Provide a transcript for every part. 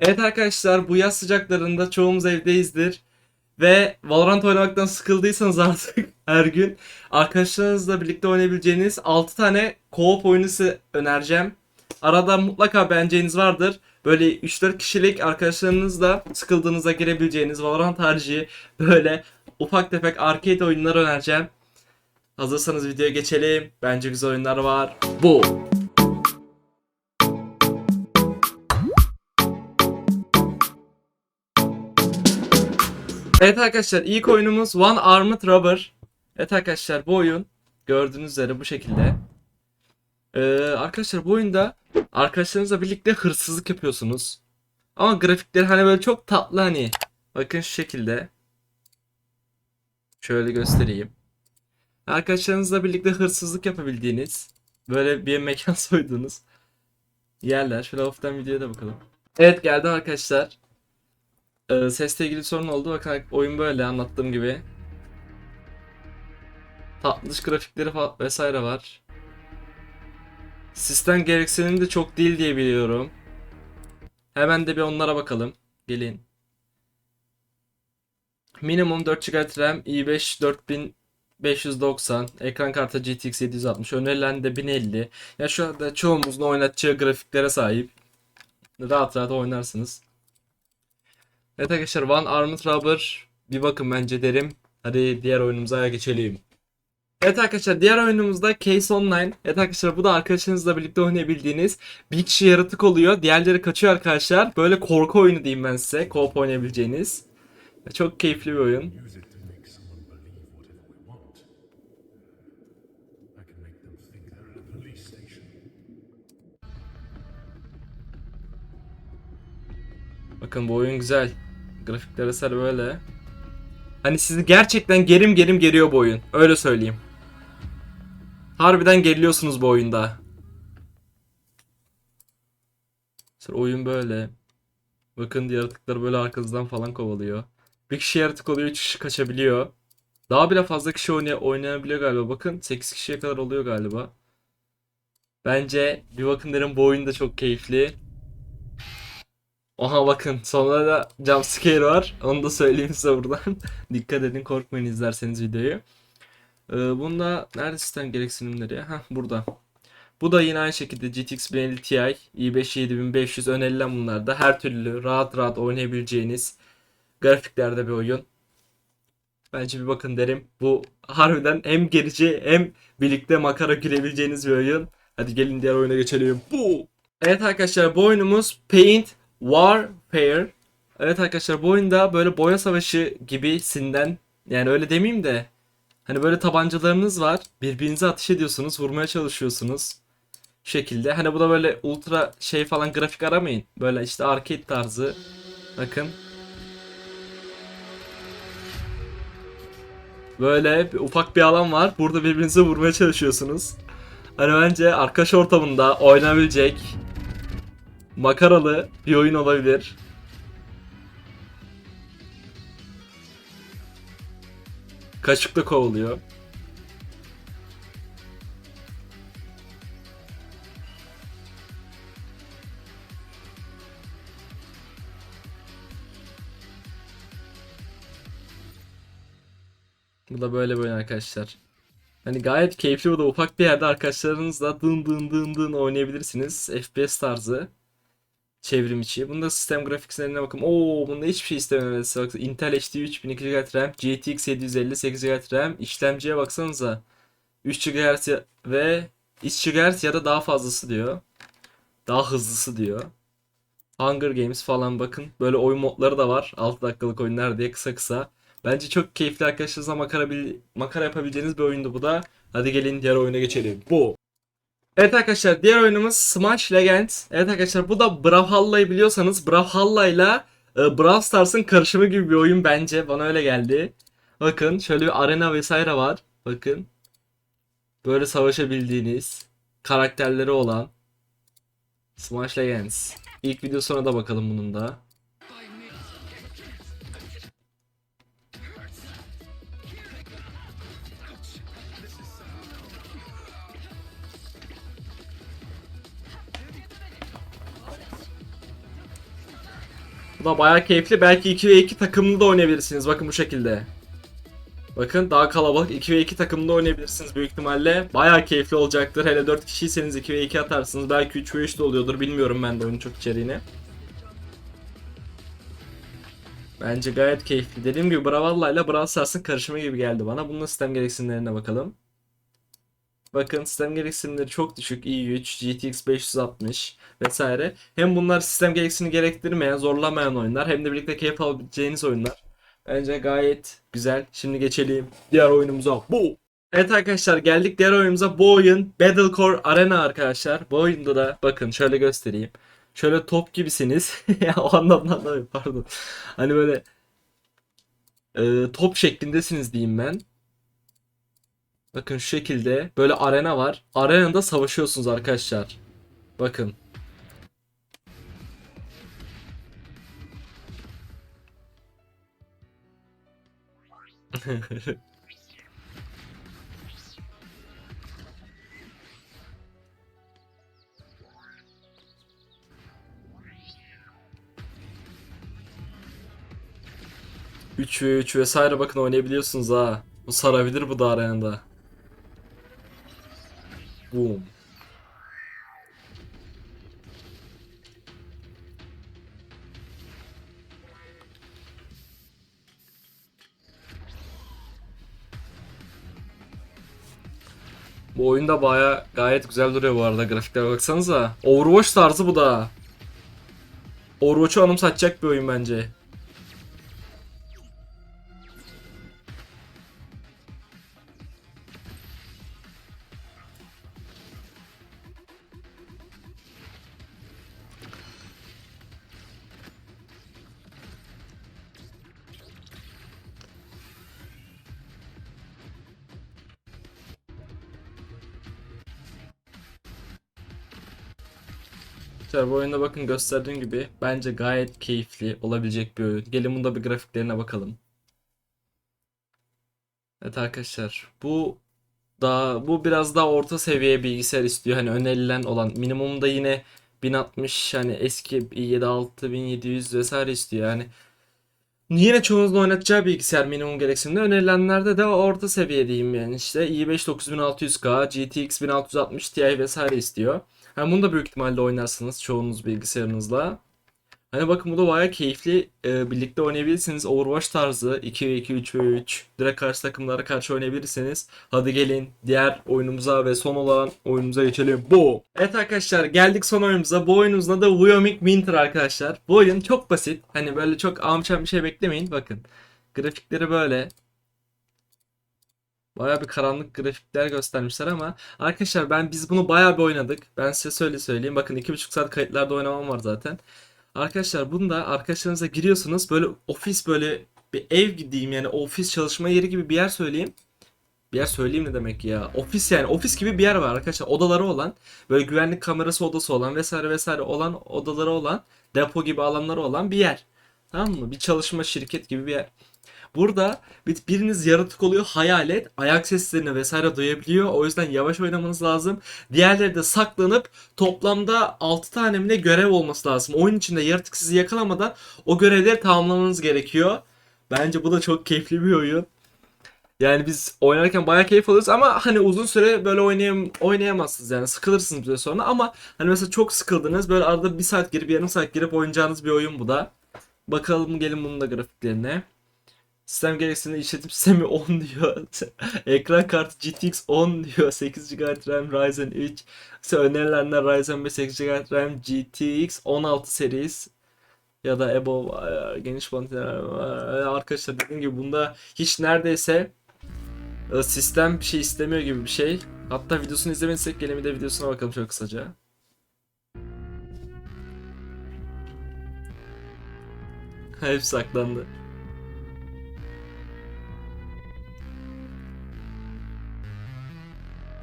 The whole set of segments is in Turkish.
Evet arkadaşlar bu yaz sıcaklarında çoğumuz evdeyizdir. Ve Valorant oynamaktan sıkıldıysanız artık her gün arkadaşlarınızla birlikte oynayabileceğiniz 6 tane co-op oyunu size önereceğim. Arada mutlaka beğeneceğiniz vardır. Böyle 3-4 kişilik arkadaşlarınızla sıkıldığınızda girebileceğiniz Valorant harici böyle ufak tefek arcade oyunlar önereceğim. Hazırsanız videoya geçelim. Bence güzel oyunlar var. Bu. Evet arkadaşlar ilk oyunumuz One Armed Robber. Evet arkadaşlar bu oyun gördüğünüz üzere bu şekilde. Ee, arkadaşlar bu oyunda arkadaşlarınızla birlikte hırsızlık yapıyorsunuz. Ama grafikleri hani böyle çok tatlı hani. Bakın şu şekilde. Şöyle göstereyim. Arkadaşlarınızla birlikte hırsızlık yapabildiğiniz böyle bir mekan soyduğunuz yerler. Şöyle hafiften videoya da bakalım. Evet geldim arkadaşlar. Ee, sesle ilgili sorun oldu. Bakın oyun böyle anlattığım gibi. Tatlış grafikleri fa- vesaire var. Sistem gereksinimi de çok değil diye biliyorum. Hemen de bir onlara bakalım. Gelin. Minimum 4 GB RAM, i5 4590, ekran kartı GTX 760, önerilen de 1050. Ya şu anda çoğumuzun oynatacağı grafiklere sahip. Rahat rahat oynarsınız. Evet arkadaşlar One Armed Robber bir bakın bence derim. Hadi diğer oyunumuza geçelim. Evet arkadaşlar diğer oyunumuzda Case Online. Evet arkadaşlar bu da arkadaşınızla birlikte oynayabildiğiniz bir kişi yaratık oluyor. Diğerleri kaçıyor arkadaşlar. Böyle korku oyunu diyeyim ben size. Co-op oynayabileceğiniz. Çok keyifli bir oyun. Bakın bu oyun güzel. Grafikler eser böyle. Hani sizi gerçekten gerim gerim geriyor bu oyun. Öyle söyleyeyim. Harbiden geriliyorsunuz bu oyunda. Mesela oyun böyle. Bakın yaratıklar böyle arkanızdan falan kovalıyor. Bir kişi yaratık oluyor, 3 kişi kaçabiliyor. Daha bile fazla kişi oynay oynayabiliyor galiba. Bakın 8 kişiye kadar oluyor galiba. Bence bir bakın derim bu oyun da çok keyifli. Oha bakın sonra da jumpscare var. Onu da söyleyeyim size buradan. Dikkat edin korkmayın izlerseniz videoyu. Ee, bunda nerede sistem gereksinimleri? Heh burada. Bu da yine aynı şekilde GTX 1050 Ti, i5 7500 önerilen bunlarda. Her türlü rahat rahat oynayabileceğiniz grafiklerde bir oyun. Bence bir bakın derim. Bu harbiden hem gerici hem birlikte makara gülebileceğiniz bir oyun. Hadi gelin diğer oyuna geçelim. Bu. Evet arkadaşlar bu oyunumuz Paint Warfare. Evet arkadaşlar bu oyunda böyle boya savaşı gibisinden yani öyle demeyeyim de hani böyle tabancalarınız var. Birbirinize ateş ediyorsunuz, vurmaya çalışıyorsunuz. Şu şekilde. Hani bu da böyle ultra şey falan grafik aramayın. Böyle işte arcade tarzı. Bakın. Böyle bir, ufak bir alan var. Burada birbirinize vurmaya çalışıyorsunuz. Hani bence arkadaş ortamında oynanabilecek makaralı bir oyun olabilir. Kaşıkla kovuluyor. Bu da böyle oyun arkadaşlar. Hani gayet keyifli bu da ufak bir yerde arkadaşlarınızla dın dın dın dın oynayabilirsiniz. FPS tarzı. Çevrim içi. Bunda sistem grafiklerine bakın. Oo bunda hiçbir şey istememesi. Bak Intel HD 3200 GB RAM, GTX 750 8 GB RAM, işlemciye baksanıza. 3 GHz ve 3 GHz ya da daha fazlası diyor. Daha hızlısı diyor. Hunger Games falan bakın. Böyle oyun modları da var. 6 dakikalık oyunlar diye kısa kısa. Bence çok keyifli arkadaşlarınızla makara, makara yapabileceğiniz bir oyundu bu da. Hadi gelin diğer oyuna geçelim. Bu. Evet arkadaşlar diğer oyunumuz Smash Legends. Evet arkadaşlar bu da Brawlhalla'yı biliyorsanız Brawlhalla ile e, Brawl Stars'ın karışımı gibi bir oyun bence. Bana öyle geldi. Bakın şöyle bir arena vesaire var. Bakın. Böyle savaşabildiğiniz karakterleri olan Smash Legends. İlk videosuna da bakalım bunun da. Bu da bayağı keyifli. Belki 2 ve 2 takımlı da oynayabilirsiniz. Bakın bu şekilde. Bakın daha kalabalık 2 ve 2 takımda oynayabilirsiniz büyük ihtimalle. Bayağı keyifli olacaktır. Hele 4 kişiyseniz 2 ve 2 atarsınız. Belki 3 ve 3 de oluyordur. Bilmiyorum ben de oyunun çok içeriğini. Bence gayet keyifli. Dediğim gibi Brawlhalla ile Brawl Stars'ın karışımı gibi geldi bana. Bunun sistem gereksinimlerine bakalım. Bakın sistem gereksinimleri çok düşük. i3, GTX 560 vesaire. Hem bunlar sistem gereksinimi gerektirmeyen, zorlamayan oyunlar hem de birlikte keyif alabileceğiniz oyunlar. Bence gayet güzel. Şimdi geçelim diğer oyunumuza. Bu. Evet arkadaşlar geldik diğer oyunumuza. Bu oyun Battlecore Arena arkadaşlar. Bu oyunda da bakın şöyle göstereyim. Şöyle top gibisiniz. ya o anlamda anlamıyorum pardon. Hani böyle e, top şeklindesiniz diyeyim ben. Bakın şu şekilde böyle arena var. Arenada savaşıyorsunuz arkadaşlar. Bakın. Üç ve 3 vesaire bakın oynayabiliyorsunuz ha. Bu sarabilir bu da arenada. Boom. Bu oyunda baya gayet güzel duruyor bu arada grafiklere baksanıza. Overwatch tarzı bu da. Overwatch'u anımsatacak bir oyun bence. Arkadaşlar bu oyunda bakın gösterdiğim gibi bence gayet keyifli olabilecek bir oyun. Gelin bunda bir grafiklerine bakalım. Evet arkadaşlar bu daha bu biraz daha orta seviye bilgisayar istiyor. Hani önerilen olan minimumda yine 1060 hani eski i7 6700 vesaire istiyor. Yani Yine çoğunuzun oynatacağı bilgisayar minimum gereksinimde. Önerilenlerde de orta seviye diyeyim yani işte i5 9600K, GTX 1660 Ti vesaire istiyor. Hani bunu da büyük ihtimalle oynarsınız çoğunuz bilgisayarınızla. Hani bakın bu da bayağı keyifli. Ee, birlikte oynayabilirsiniz. Overwatch tarzı 2 ve 2, 3 ve 3. Direkt karşı takımlara karşı oynayabilirsiniz. Hadi gelin diğer oyunumuza ve son olan oyunumuza geçelim. Bu. Evet arkadaşlar geldik son oyunumuza. Bu oyunumuzun adı Wyoming Winter arkadaşlar. Bu oyun çok basit. Hani böyle çok amçam bir şey beklemeyin. Bakın. Grafikleri böyle. Baya bir karanlık grafikler göstermişler ama arkadaşlar ben biz bunu baya bir oynadık. Ben size söyle söyleyeyim. Bakın 2,5 saat kayıtlarda oynamam var zaten. Arkadaşlar bunda arkadaşlarınıza giriyorsunuz. Böyle ofis böyle bir ev diyeyim yani ofis çalışma yeri gibi bir yer söyleyeyim. Bir yer söyleyeyim ne demek ya? Ofis yani ofis gibi bir yer var arkadaşlar. Odaları olan böyle güvenlik kamerası odası olan vesaire vesaire olan odaları olan depo gibi alanları olan bir yer. Tamam mı? Bir çalışma şirket gibi bir yer. Burada bir- biriniz yaratık oluyor, hayalet, ayak seslerini vesaire duyabiliyor. O yüzden yavaş oynamanız lazım. Diğerleri de saklanıp toplamda 6 tane mi görev olması lazım. Oyun içinde yaratık sizi yakalamadan o görevleri tamamlamanız gerekiyor. Bence bu da çok keyifli bir oyun. Yani biz oynarken bayağı keyif alıyoruz ama hani uzun süre böyle oynayam oynayamazsınız yani sıkılırsınız bir sonra ama hani mesela çok sıkıldınız böyle arada bir saat girip yarım saat girip oynayacağınız bir oyun bu da. Bakalım gelin bunun da grafiklerine. Sistem gereksinimleri işletim sistemi 10 diyor. Ekran kartı GTX 10 diyor. 8 GB RAM Ryzen 3. İşte önerilenler Ryzen 5 8 GB RAM GTX 16 serisi ya da EBO e, geniş monitör e, arkadaşlar dediğim gibi bunda hiç neredeyse e, sistem bir şey istemiyor gibi bir şey. Hatta videosunu izlemediysek gelin de videosuna bakalım çok kısaca. Hep saklandı.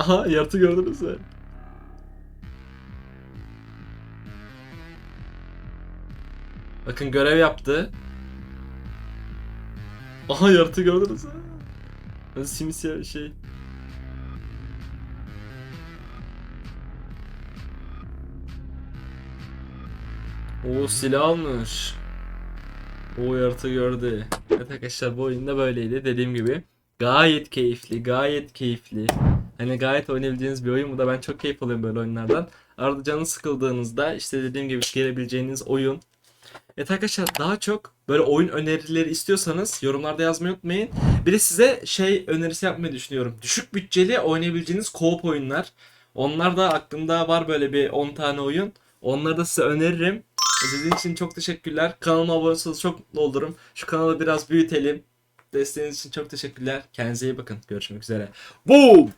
Aha yaratı gördünüz mü? Bakın görev yaptı. Aha yaratı gördünüz mü? Simsiyah şey. O silah almış. O yaratığı gördü. Evet arkadaşlar bu oyunda böyleydi dediğim gibi. Gayet keyifli, gayet keyifli. Hani gayet oynayabileceğiniz bir oyun. Bu da ben çok keyif alıyorum böyle oyunlardan. Arada canınız sıkıldığınızda işte dediğim gibi gelebileceğiniz oyun. Evet arkadaşlar daha çok böyle oyun önerileri istiyorsanız yorumlarda yazmayı unutmayın. Bir de size şey önerisi yapmayı düşünüyorum. Düşük bütçeli oynayabileceğiniz co-op oyunlar. Onlar da aklımda var böyle bir 10 tane oyun. Onları da size öneririm. İzlediğiniz için çok teşekkürler. Kanalıma abone olursanız çok mutlu olurum. Şu kanalı biraz büyütelim. Desteğiniz için çok teşekkürler. Kendinize iyi bakın. Görüşmek üzere. Boom!